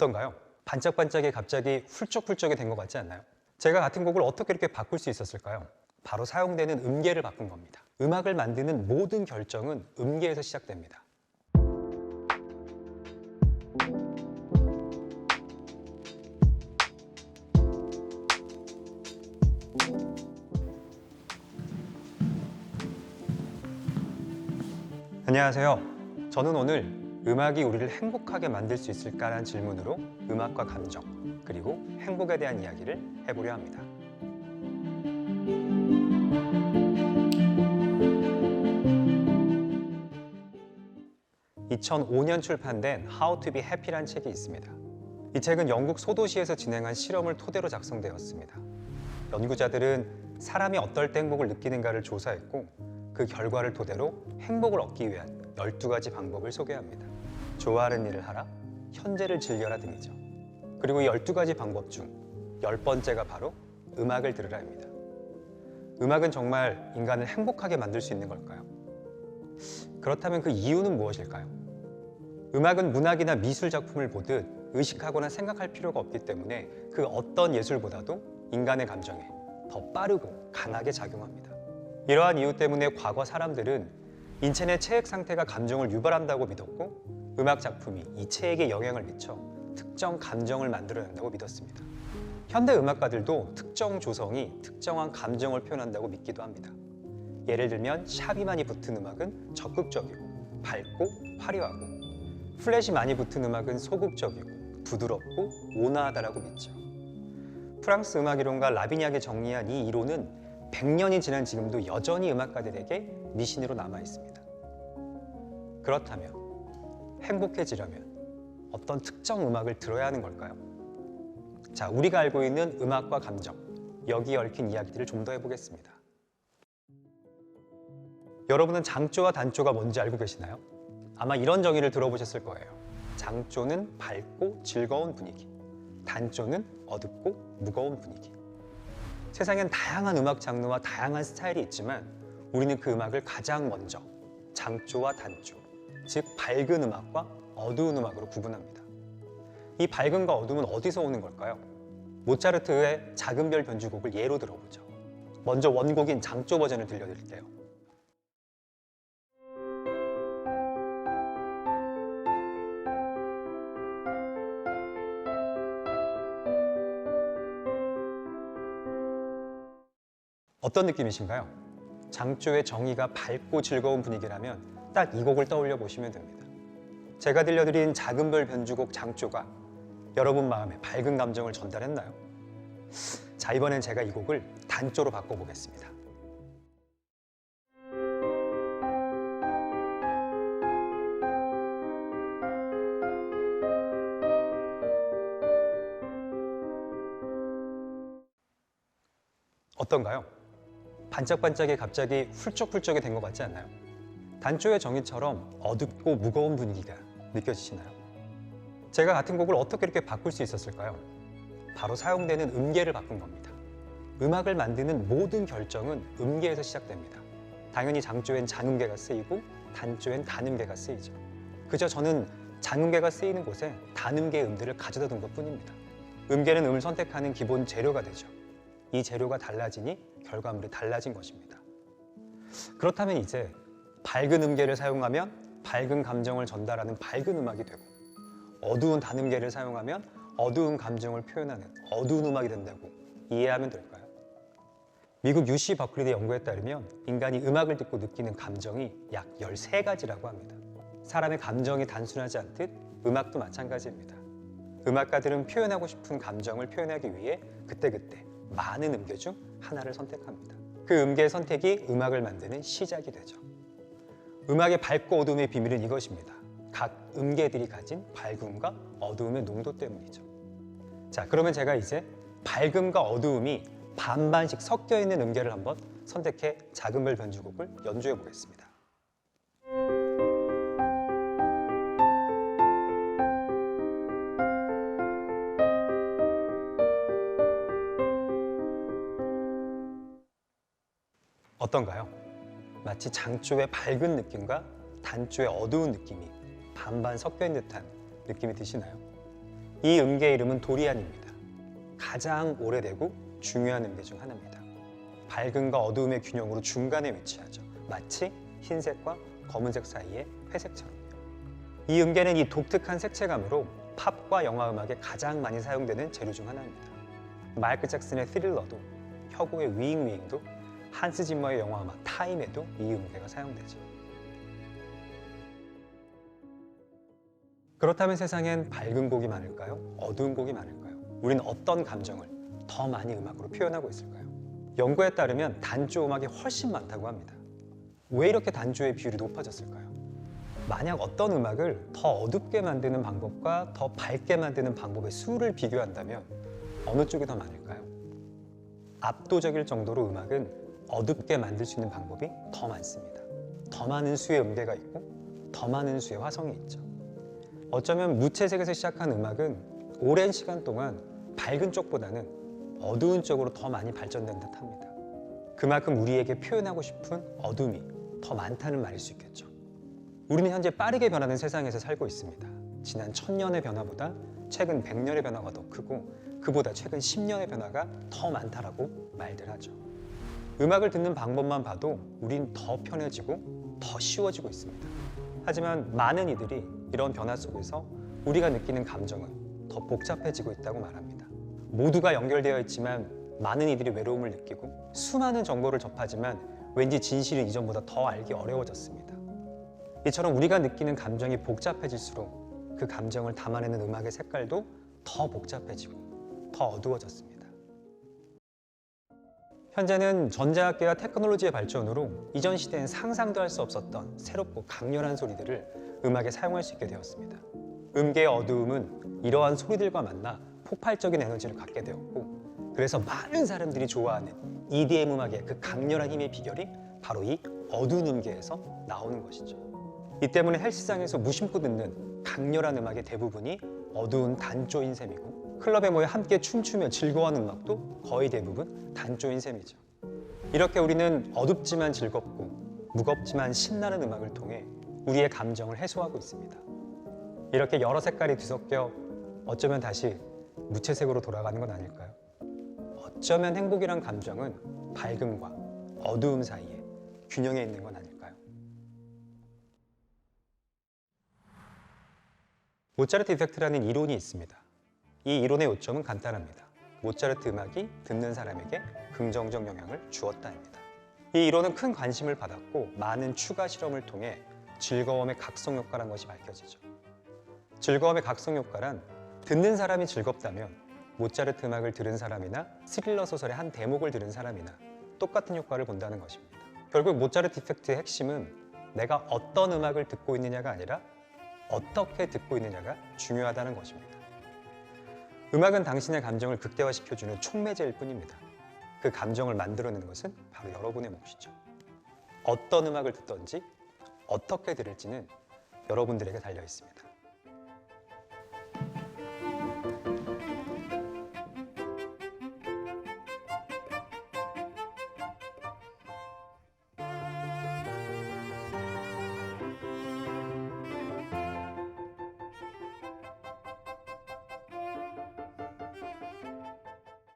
어떤가요? 반짝반짝이 갑자기 훌쩍훌쩍이 된 것 같지 않나요? 제가 같은 곡을 어떻게 이렇게 바꿀 수 있었을까요? 바로 사용되는 음계를 바꾼 겁니다. 음악을 만드는 모든 결정은 음계에서 시작됩니다. 안녕하세요. 저는 오늘 음악이 우리를 행복하게 만들 수 있을까라는 질문으로 음악과 감정, 그리고 행복에 대한 이야기를 해보려 합니다. 2005년 출판된 How to be Happy란 책이 있습니다. 이 책은 영국 소도시에서 진행한 실험을 토대로 작성되었습니다. 연구자들은 사람이 어떨 때 행복을 느끼는가를 조사했고 그 결과를 토대로 행복을 얻기 위한 12가지 방법을 소개합니다. 좋아하는 일을 하라, 현재를 즐겨라 등이죠. 그리고 이 12가지 방법 중 10번째가 바로 음악을 들으라입니다. 음악은 정말 인간을 행복하게 만들 수 있는 걸까요? 그렇다면 그 이유는 무엇일까요? 음악은 문학이나 미술 작품을 보듯 의식하거나 생각할 필요가 없기 때문에 그 어떤 예술보다도 인간의 감정에 더 빠르고 강하게 작용합니다. 이러한 이유 때문에 과거 사람들은 인체의 체액 상태가 감정을 유발한다고 믿었고 음악 작품이 이 체액에 영향을 미쳐 특정 감정을 만들어낸다고 믿었습니다. 현대 음악가들도 특정 조성이 특정한 감정을 표현한다고 믿기도 합니다. 예를 들면 샵이 많이 붙은 음악은 적극적이고 밝고 화려하고 플랫이 많이 붙은 음악은 소극적이고 부드럽고 온화하다라고 믿죠. 프랑스 음악 이론가 라비냐게 정리한 이 이론은 100년이 지난 지금도 여전히 음악가들에게 미신으로 남아 있습니다. 그렇다면 행복해지려면 어떤 특정 음악을 들어야 하는 걸까요? 자, 우리가 알고 있는 음악과 감정, 여기에 얽힌 이야기들을 좀 더 해보겠습니다. 여러분은 장조와 단조가 뭔지 알고 계시나요? 아마 이런 정의를 들어보셨을 거예요. 장조는 밝고 즐거운 분위기, 단조는 어둡고 무거운 분위기. 세상엔 다양한 음악 장르와 다양한 스타일이 있지만 우리는 그 음악을 가장 먼저 장조와 단조, 즉 밝은 음악과 어두운 음악으로 구분합니다. 이 밝음과 어둠은 어디서 오는 걸까요? 모차르트의 작은 별 변주곡을 예로 들어보죠. 먼저 원곡인 장조 버전을 들려드릴게요. 어떤 느낌이신가요? 장조의 정의가 밝고 즐거운 분위기라면 딱 이 곡을 떠올려 보시면 됩니다. 제가 들려드린 작은 별 변주곡 장조가 여러분 마음에 밝은 감정을 전달했나요? 자, 이번엔 제가 이 곡을 단조로 바꿔보겠습니다. 어떤가요? 반짝반짝이 갑자기 훌쩍훌쩍이 된 것 같지 않나요? 단조의 정의처럼 어둡고 무거운 분위기가 느껴지시나요? 제가 같은 곡을 어떻게 이렇게 바꿀 수 있었을까요? 바로 사용되는 음계를 바꾼 겁니다. 음악을 만드는 모든 결정은 음계에서 시작됩니다. 당연히 장조엔 장음계가 쓰이고 단조엔 단음계가 쓰이죠. 그저 저는 장음계가 쓰이는 곳에 단음계의 음들을 가져다 둔 것 뿐입니다. 음계는 음을 선택하는 기본 재료가 되죠. 이 재료가 달라지니 결과물이 달라진 것입니다. 그렇다면 이제 밝은 음계를 사용하면 밝은 감정을 전달하는 밝은 음악이 되고 어두운 단음계를 사용하면 어두운 감정을 표현하는 어두운 음악이 된다고 이해하면 될까요? 미국 UC 버클리대 연구에 따르면 인간이 음악을 듣고 느끼는 감정이 약 13가지라고 합니다. 사람의 감정이 단순하지 않듯 음악도 마찬가지입니다. 음악가들은 표현하고 싶은 감정을 표현하기 위해 그때그때 많은 음계 중 하나를 선택합니다. 그 음계의 선택이 음악을 만드는 시작이 되죠. 음악의 밝고 어두움의 비밀은 이것입니다. 각 음계들이 가진 밝음과 어두움의 농도 때문이죠. 자, 그러면 제가 이제 밝음과 어두움이 반반씩 섞여 있는 음계를 한번 선택해 별 변주곡을 연주해 보겠습니다. 어떤가요? 마치 장조의 밝은 느낌과 단조의 어두운 느낌이 반반 섞여 있는 듯한 느낌이 드시나요? 이 음계의 이름은 도리안입니다. 가장 오래되고 중요한 음계 중 하나입니다. 밝음과 어두움의 균형으로 중간에 위치하죠. 마치 흰색과 검은색 사이의 회색처럼요. 이 음계는 이 독특한 색채감으로 팝과 영화 음악에 가장 많이 사용되는 재료 중 하나입니다. 마이클 잭슨의 스릴러도 혁오의 위잉 위잉도 한스 짐머의 영화 음악 타임에도 이 음계가 사용되죠. 그렇다면 세상엔 밝은 곡이 많을까요? 어두운 곡이 많을까요? 우리는 어떤 감정을 더 많이 음악으로 표현하고 있을까요? 연구에 따르면 단조 음악이 훨씬 많다고 합니다. 왜 이렇게 단조의 비율이 높아졌을까요? 만약 어떤 음악을 더 어둡게 만드는 방법과 더 밝게 만드는 방법의 수를 비교한다면 어느 쪽이 더 많을까요? 압도적일 정도로 음악은 어둡게 만들 수 있는 방법이 더 많습니다. 더 많은 수의 음계가 있고 더 많은 수의 화성이 있죠. 어쩌면 무채색에서 시작한 음악은 오랜 시간 동안 밝은 쪽보다는 어두운 쪽으로 더 많이 발전된 듯 합니다. 그만큼 우리에게 표현하고 싶은 어둠이 더 많다는 말일 수 있겠죠. 우리는 현재 빠르게 변하는 세상에서 살고 있습니다. 지난 천년의 변화보다 최근 100년의 변화가 더 크고 그보다 최근 10년의 변화가 더 많다라고 말들 하죠. 음악을 듣는 방법만 봐도 우린 더 편해지고 더 쉬워지고 있습니다. 하지만 많은 이들이 이런 변화 속에서 우리가 느끼는 감정은 더 복잡해지고 있다고 말합니다. 모두가 연결되어 있지만 많은 이들이 외로움을 느끼고 수많은 정보를 접하지만 왠지 진실을 이전보다 더 알기 어려워졌습니다. 이처럼 우리가 느끼는 감정이 복잡해질수록 그 감정을 담아내는 음악의 색깔도 더 복잡해지고 더 어두워졌습니다. 현재는 전자학계와 테크놀로지의 발전으로 이전 시대엔 상상도 할 수 없었던 새롭고 강렬한 소리들을 음악에 사용할 수 있게 되었습니다. 음계의 어두움은 이러한 소리들과 만나 폭발적인 에너지를 갖게 되었고 그래서 많은 사람들이 좋아하는 EDM 음악의 그 강렬한 힘의 비결이 바로 이 어두운 음계에서 나오는 것이죠. 이 때문에 헬스장에서 무심코 듣는 강렬한 음악의 대부분이 어두운 단조인 셈이고 클럽에 모여 함께 춤추며 즐거워하는 음악도 거의 대부분 단조인 셈이죠. 이렇게 우리는 어둡지만 즐겁고 무겁지만 신나는 음악을 통해 우리의 감정을 해소하고 있습니다. 이렇게 여러 색깔이 뒤섞여 어쩌면 다시 무채색으로 돌아가는 건 아닐까요? 어쩌면 행복이란 감정은 밝음과 어두움 사이에 균형에 있는 건 아닐까요? 모차르트 이펙트라는 이론이 있습니다. 이 이론의 요점은 간단합니다. 모차르트 음악이 듣는 사람에게 긍정적 영향을 주었다입니다. 이 이론은 큰 관심을 받았고 많은 추가 실험을 통해 즐거움의 각성 효과란 것이 밝혀지죠. 즐거움의 각성 효과란 듣는 사람이 즐겁다면 모차르트 음악을 들은 사람이나 스릴러 소설의 한 대목을 들은 사람이나 똑같은 효과를 본다는 것입니다. 결국 모차르트 이펙트의 핵심은 내가 어떤 음악을 듣고 있느냐가 아니라 어떻게 듣고 있느냐가 중요하다는 것입니다. 음악은 당신의 감정을 극대화시켜주는 촉매제일 뿐입니다. 그 감정을 만들어내는 것은 바로 여러분의 몫이죠. 어떤 음악을 듣던지 어떻게 들을지는 여러분들에게 달려 있습니다.